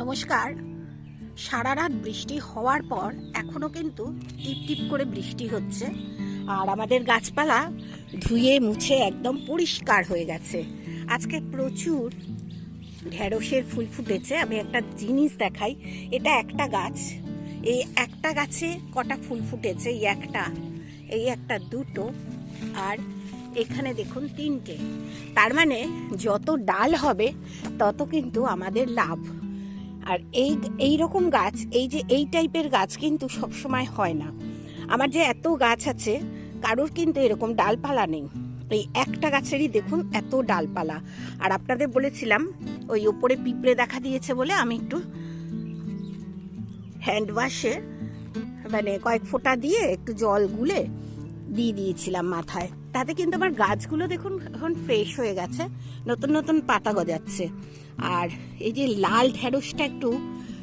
নমস্কার। সারা রাত বৃষ্টি হওয়ার পর এখনও কিন্তু টিপ টিপ করে বৃষ্টি হচ্ছে, আর আমাদের গাছপালা ধুয়ে মুছে একদম পরিষ্কার হয়ে গেছে। আজকে প্রচুর ঢেঁড়সের ফুল ফুটেছে, আমি একটা জিনিস দেখাই, এটা একটা গাছ। এই একটা গাছে কটা ফুল ফুটেছে, এই একটা এই একটা দুটো, আর এখানে দেখুন তিনটে। তার মানে যত ডাল হবে, তত কিন্তু আমাদের লাভ। আর এই এই রকম গাছ, এই যে এই টাইপের গাছ কিন্তু সবসময় হয় না। আমার যে এত গাছ আছে, কারোর কিন্তু এরকম ডালপালা নেই। এই একটা গাছেরই দেখুন এত ডালপালা। আর আপনাদের বলেছিলাম, ওই ওপরে পিঁপড়ে দেখা দিয়েছে বলে আমি একটু হ্যান্ড ওয়াশে মানে কয়েক ফোঁটা দিয়ে একটু জল গুলে দিয়ে দিয়েছিলাম মাথায়। তাতে কিন্তু আমার গাছগুলো দেখুন এখন ফ্রেশ হয়ে গেছে, নতুন নতুন পাতা গজাচ্ছে। আর এই যে লাল ঢেঁড়সটা একটু,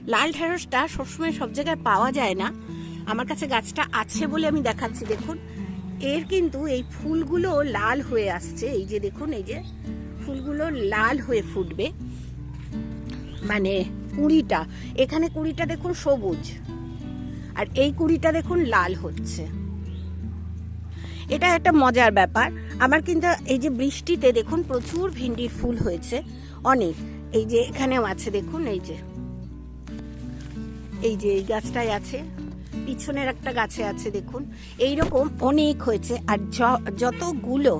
লাল ঢেঁড়সটা সবসময় সব জায়গায় পাওয়া যায় না। আমার কাছে গাছটা আছে বলে আমি দেখাচ্ছি, দেখুন। এর কিন্তু এই ফুলগুলো লাল হয়ে আসছে। এই যে দেখুন, এই যে ফুলগুলো লাল হয়ে ফুটবে। মানে কুড়িটা, এখানে কুড়িটা দেখুন সবুজ। আর এই কুড়িটা দেখুন লাল হচ্ছে। এটা একটা মজার ব্যাপার। আমার কিন্তু এই যে বৃষ্টিতে দেখুন প্রচুর ভিন্ডির ফুল হয়েছে, অনেক। এই যে এখানেও আছে, দেখুন, এই যে। এই যে এই গাছটাই আছে। পিছনের একটা গাছে আছে, দেখুন। এই রকম অনেক হয়েছে আর যতগুলো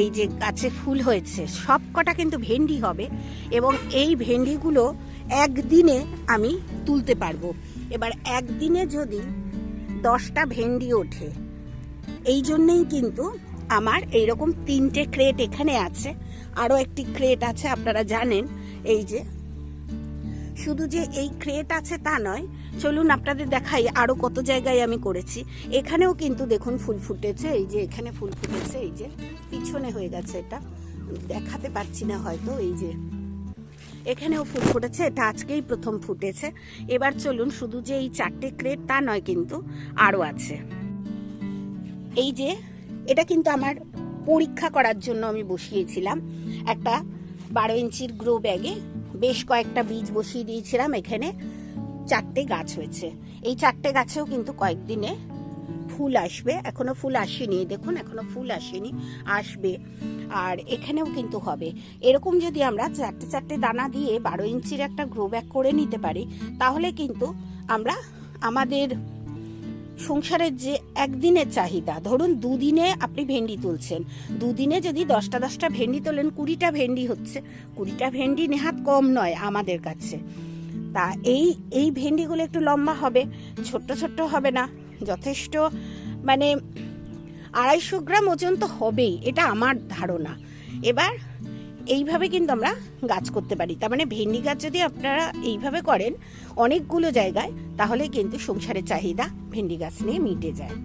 এই যে গাছে ফুল হয়েছে সব কটা কিন্তু ভেন্ডি হবে এবং এই ভেন্ডিগুলো একদিনে আমি তুলতে পারব। এবার একদিনে যদি দশটা ভেন্ডি ওঠে, এই জন্যেই কিন্তু আমার এইরকম তিনটে ক্রেট এখানে আছে। আরও একটি ক্রেট আছে, আপনারা জানেন। এই যে, শুধু যে এই ক্রেট আছে তা নয়, চলুন আপনাদের দেখাই আরও কত জায়গায় আমি করেছি। এখানেও কিন্তু দেখুন ফুল ফুটেছে, এই যে এখানে ফুল ফুটেছে, এই যে পিছনে হয়ে গেছে এটা। দেখাতে পারছি না হয়তো, এই যে এখানেও ফুল ফুটেছে, এটা আজকেই প্রথম ফুটেছে। এবার চলুন, শুধু যে এই চারটে ক্রেট তা নয় কিন্তু আরও আছে। এই যে, এটা কিন্তু আমার পরীক্ষা করার জন্য আমি বসিয়েছিলাম। একটা বারো ইঞ্চির গ্রো ব্যাগে বেশ কয়েকটা বীজ বসিয়ে দিয়েছিলাম। এখানে চারটে গাছ হয়েছে। এই চারটে গাছেও কিন্তু কয়েকদিনে ফুল আসবে। এখনও ফুল আসেনি, দেখুন, এখনও ফুল আসেনি, আসবে। আর এখানেও কিন্তু হবে। এরকম যদি আমরা চারটে চারটে দানা দিয়ে বারো ইঞ্চির একটা গ্রো ব্যাগ করে নিতে পারি, তাহলে কিন্তু আমরা আমাদের সংসারের যে একদিনের চাহিদা, ধরুন দুদিনে আপনি ভেন্ডি তুলছেন, দুদিনে যদি দশটা দশটা ভেন্ডি তোলেন, কুড়িটা ভেন্ডি হচ্ছে, কুড়িটা ভেন্ডি নেহাত কম নয় আমাদের কাছে। তা এই এই ভেন্ডিগুলো একটু লম্বা হবে, ছোট্ট ছোট্ট হবে না, যথেষ্ট মানে আড়াইশো গ্রাম ওজন তো হবেই, এটা আমার ধারণা। এবার এইভাবে কিন্তু আমরা গাছ করতে পারি। তার মানে ভেন্ডি গাছ যদি আপনারা এইভাবে করেন অনেকগুলো জায়গায় তাহলে কিন্তু সংসারের চাহিদা ভেন্ডি গাছ নিয়ে মিটে যায়।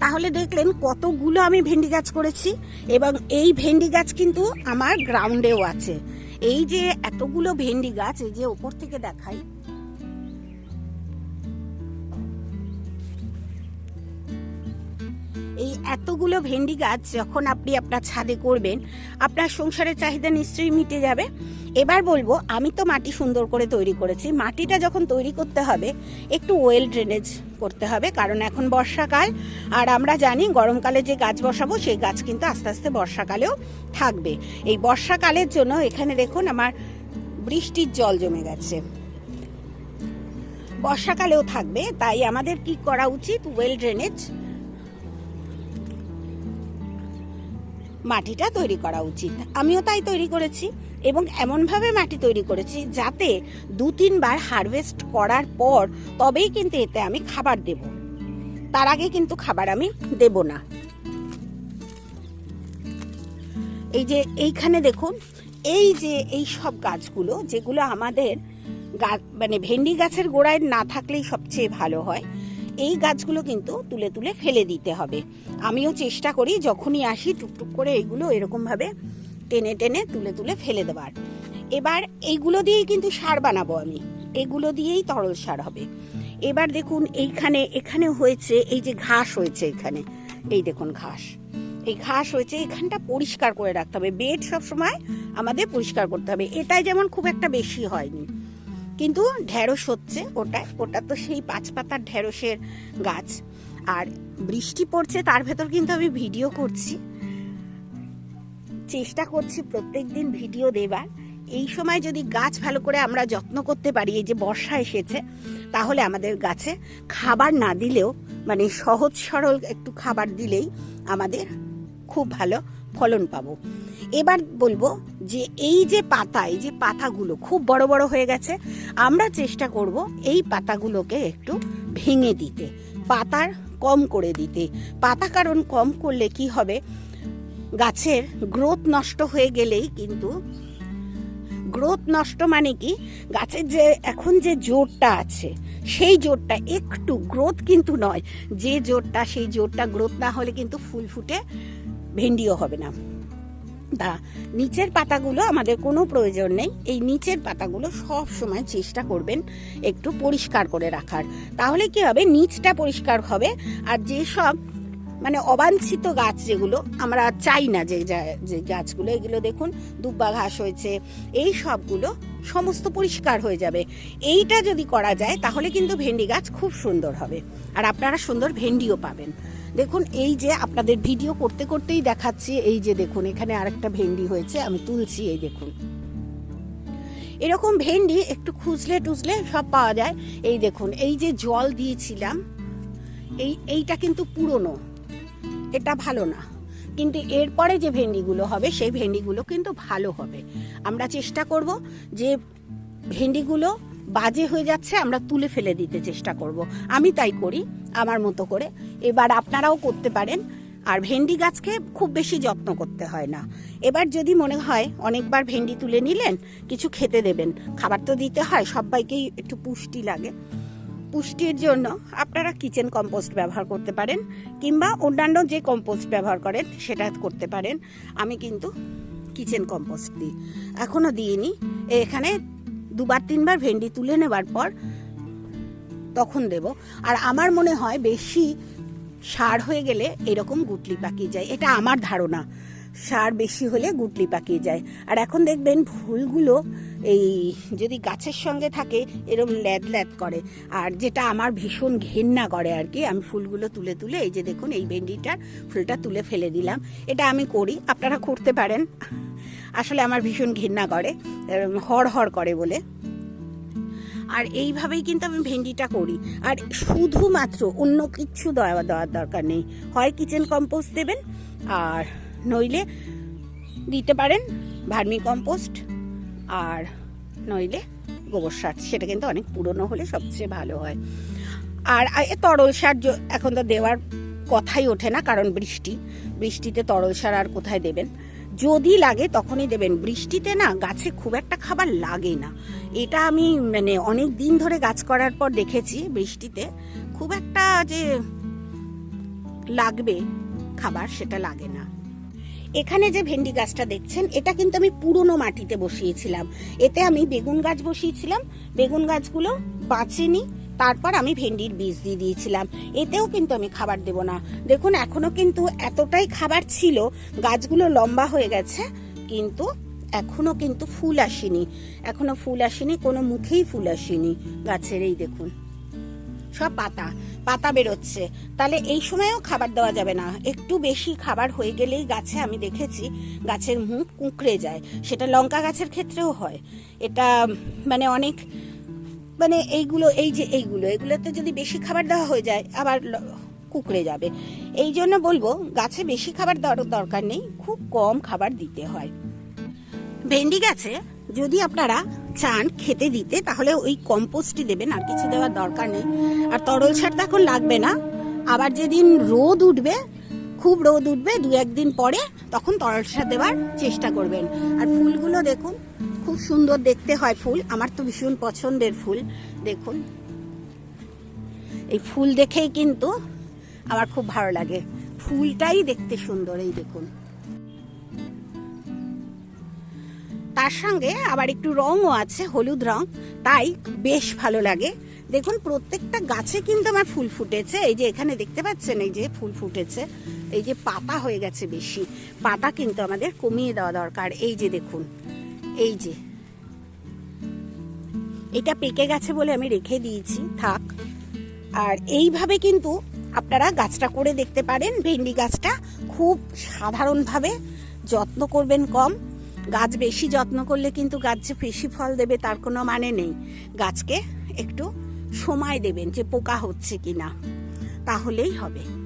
তাহলে দেখলেন কতগুলো আমি ভেন্ডি গাছ করেছি এবং এই ভেন্ডি গাছ কিন্তু আমার গ্রাউন্ডেও আছে। এই যে এতগুলো ভেন্ডি গাছ, এই যে ওপর থেকে দেখাই এই এতগুলো ভেন্ডি গাছ যখন আপনি আপনার ছাদে করবেন, আপনার সংসারের চাহিদা নিশ্চয়ই মিটে যাবে। এবার বলব, আমি তো মাটি সুন্দর করে তৈরি করেছি। মাটিটা যখন তৈরি করতে হবে, একটু ওয়েল ড্রেনেজ করতে হবে, কারণ এখন বর্ষাকাল। আর আমরা জানি গরমকালে যে গাছ বসাবো, সেই গাছ কিন্তু আস্তে আস্তে বর্ষাকালেও থাকবে। এই বর্ষাকালের জন্য এখানে দেখুন আমার বৃষ্টির জল জমে গেছে। বর্ষাকালেও থাকবে, তাই আমাদের কি করা উচিত? ওয়েল ড্রেনেজ মাটিটা তৈরি করা উচিত। আমিও তাই তৈরি করেছি এবং এমনভাবে মাটি তৈরি করেছি যাতে দু তিনবার হারভেস্ট করার পর তবেই কিন্তু এতে আমি খাবার দেব। তার আগে কিন্তু খাবার আমি দেব না। এই যে এইখানে দেখুন, এই যে এই সব গাছগুলো, যেগুলো আমাদের গা- মানে ভেন্ডি গাছের গোড়ায় না থাকলেই সবচেয়ে ভালো হয় এই গাছগুলো কিন্তু তুলে তুলে ফেলে দিতে হবে। আমিও চেষ্টা করি যখনই আসি টুকটুক করে এইগুলো এরকমভাবে টেনে টেনে তুলে তুলে ফেলে দেবার। এবার এইগুলো দিয়েই কিন্তু সার বানাবো আমি। এগুলো দিয়েই তরল সার হবে। এবার দেখুন এইখানে, এখানে হয়েছে এই যে ঘাস হয়েছে এখানে। এই দেখুন ঘাস। এই ঘাস হয়েছে, এখানটা পরিষ্কার করে রাখতে হবে। বেড সবসময় আমাদের পরিষ্কার করতে হবে। এটাই যেমন খুব একটা বেশি হয়নি। কিন্তু ঢেঁড়স হচ্ছে ওটা ওটা তো সেই পাঁচ পাতার ঢেঁড়সের গাছ। আর বৃষ্টি পড়ছে, তার ভেতর কিন্তু আমি ভিডিও করছি। চেষ্টা করছি প্রত্যেক দিন ভিডিও দেবার। এই সময় যদি গাছ ভালো করে আমরা যত্ন করতে পারি, এই যে বর্ষা এসেছে, তাহলে আমাদের গাছে খাবার না দিলেও মানে সহজ সরল একটু খাবার দিলেই আমাদের খুব ভালো ফলন পাবো। এবার বলব যে এই যে পাতা, এই যে পাতাগুলো খুব বড় বড় হয়ে গেছে, আমরা চেষ্টা করব এই পাতাগুলোকে একটু ভেঙে দিতে, পাতার কম করে দিতে। পাতা কারণ কম করলে কি হবে? গাছের গ্রোথ নষ্ট হয়ে গেলেই কিন্তু, গ্রোথ নষ্ট মানে কি? গাছের যে এখন যে জোরটা আছে, সেই জোরটা একটু গ্রোথ কিন্তু নয়। যে জোরটা, সেই জোরটা গ্রোথ না হলে কিন্তু ফুল ফুটে ভেন্ডিও হবে না। তা নিচের পাতাগুলো আমাদের কোনো প্রয়োজন নেই। এই নিচের পাতাগুলো সব সময় চেষ্টা করবেন একটু পরিষ্কার করে রাখার। তাহলে কি হবে? নিচটা পরিষ্কার হবে। আর যেসব মানে অবাঞ্ছিত গাছ যেগুলো আমরা চাই না যে, যা- গাছগুলো, এগুলো দেখুন দুব্বা ঘাস হয়েছে, এই সবগুলো সমস্ত পরিষ্কার হয়ে যাবে। এইটা যদি করা যায়, তাহলে কিন্তু ভেন্ডি গাছ খুব সুন্দর হবে। আর আপনারা সুন্দর ভেন্ডিও পাবেন। দেখুন, এই যে আপনাদের ভিডিও করতে করতেই দেখাচ্ছি, এই যে দেখুন, এখানে আরেকটা ভেন্ডি হয়েছে, আমি তুলছি, এই দেখুন। এরকম ভেন্ডি একটু খুঁজলে টুজলে সব পাওয়া যায়। এই দেখুন, এই যে জল দিয়েছিলাম, এই, এইটা কিন্তু পুরনো, এটা ভালো না। কিন্তু এরপরে যে ভেন্ডিগুলো হবে, সেই ভেন্ডিগুলো কিন্তু ভালো হবে। আমরা চেষ্টা করব যে ভেন্ডিগুলো বাজে হয়ে যাচ্ছে, আমরা তুলে ফেলে দিতে চেষ্টা করব। আমি তাই করি, আমার মতো করে। এবার আপনারাও করতে পারেন, আর ভেন্ডি গাছকে খুব বেশি যত্ন করতে হয় না। এবার যদি মনে হয় অনেকবার ভেন্ডি তুলে নিলেন, কিছু খেতে দেবেন। খাবার তো দিতে হয়, সবাইকেই একটু পুষ্টি লাগে। পুষ্টির জন্য আপনারা কিচেন কম্পোস্ট ব্যবহার করতে পারেন, কিংবা অন্যান্য যে কম্পোস্ট ব্যবহার করেন, সেটা করতে পারেন। আমি কিন্তু কিচেন কম্পোস্ট দিই। এখনও দিইনি। এখানে দুবার, তিনবার ভেন্ডি তুলে নেবার পর তখন দেব। আর আমার মনে হয় বেশি সার হয়ে গেলে এরকম গুটলি পাকিয়ে যায়। এটা আমার ধারণা। সার বেশি হলে গুটলি পাকিয়ে যায়। আর এখন দেখবেন ফুলগুলো এই যদি গাছের সঙ্গে থাকে এরকম ল্যাদ ল্যাদ করে। আর যেটা আমার ভীষণ ঘেন্না করে আর কি, আমি ফুলগুলো তুলে তুলে এই যে দেখুন, এই ভেন্ডিটার ফুলটা তুলে ফেলে দিলাম। এটা আমি করি। আপনারা করতে পারেন। আসলে আমার ভীষণ ঘেন্না করে হড় হড় করে বলে। আর এইভাবেই কিন্তু আমি ভেন্ডিটা করি। আর শুধুমাত্র অন্য কিছু দেওয়া, দেওয়ার দরকার নেই। হয় কিচেন কম্পোস্ট দেবেন, আর নইলে দিতে পারেন ভার্মি কম্পোস্ট আর নইলে গোবর সার। সেটা কিন্তু অনেক পুরনো হলে সবচেয়ে ভালো হয়। আর তরল সার এখন তো দেওয়ার কথাই ওঠে না, কারণ বৃষ্টি। বৃষ্টিতে তরল সার আর কোথায় দেবেন? যদি লাগে তখনই দেবেন। বৃষ্টিতে না গাছে খুব একটা খাবার লাগে না। এটা আমি মানে অনেক দিন ধরে গাছ করার পর দেখেছি বৃষ্টিতে। খুব একটা যে লাগবে খাবার সেটা লাগে না। এখানে যে ভেন্ডি গাছটা দেখছেন, এটা কিন্তু আমি পুরনো মাটিতে বসিয়েছিলাম। এতে আমি বেগুন গাছ বসিয়েছিলাম। বেগুন গাছগুলো বাঁচেনি। তারপর আমি ভেন্ডির বীজ দিয়ে দিয়েছিলাম। এতেও কিন্তু আমি খাবার দেব না। দেখুন, এখনও কিন্তু এতটাই খাবার ছিল, গাছগুলো লম্বা হয়ে গেছে, কিন্তু এখনও কিন্তু ফুল আসেনি। এখনও ফুল আসেনি, কোনো মুখেই ফুল আসেনি গাছের, এই দেখুন। সব পাতা পাতা বেরোচ্ছে। তাহলে এই সময়ও খাবার দেওয়া যাবে না। একটু বেশি খাবার হয়ে গেলেই গাছে আমি দেখেছি, গাছের মুখ কুঁকড়ে যায়। সেটা লঙ্কা গাছের ক্ষেত্রেও হয়। এটা মানে অনেক মানে এইগুলো, এই যে এইগুলো, এগুলোতে যদি বেশি খাবার দেওয়া হয়ে যায়, আবার কুঁকড়ে যাবে। এই জন্য বলব, গাছে বেশি খাবার দেওয়ার দরকার নেই, খুব কম খাবার দিতে হয়। ভেন্ডি গাছে যদি আপনারা চান খেতে দিতে, তাহলে ওই কম্পোস্টই দেবেন, আর কিছু দেওয়ার দরকার নেই। আর তরল সার তো এখন লাগবে না। আবার যেদিন রোদ উঠবে, খুব রোদ উঠবে দু একদিন পরে তখন তরল সার দেওয়ার চেষ্টা করবেন। আর ফুলগুলো দেখুন খুব সুন্দর দেখতে হয় ফুল। আমার তো ভীষণ পছন্দের ফুল, দেখুন। এই ফুল দেখেই কিন্তু আমার খুব ভালো লাগে। ফুলটাই দেখতে সুন্দর, এই দেখুন। তার সঙ্গে আবার একটু রঙও আছে, হলুদ রং, তাই বেশ ভালো লাগে। দেখুন, প্রত্যেকটা গাছে কিন্তু আমার ফুল ফুটেছে। এই যে এখানে দেখতে পাচ্ছেন, এই যে ফুল ফুটেছে। এই যে পাতা হয়ে গেছে বেশি। পাতা কিন্তু আমাদের কমিয়ে দেওয়া দরকার। এই যে দেখুন। এই যে। এটা পেকে গেছে বলে আমি রেখে দিয়েছি, থাক। আর এইভাবে কিন্তু আপনারা গাছটা করে দেখতে পারেন। ভেন্ডি গাছটা খুব সাধারণভাবে যত্ন করবেন কম। গাছ বেশি যত্ন করলে কিন্তু গাছ যে বেশি ফল দেবে তার কোনো মানে নেই। গাছকে একটু সময় দেবেন যে পোকা হচ্ছে কি না তাহলেই হবে।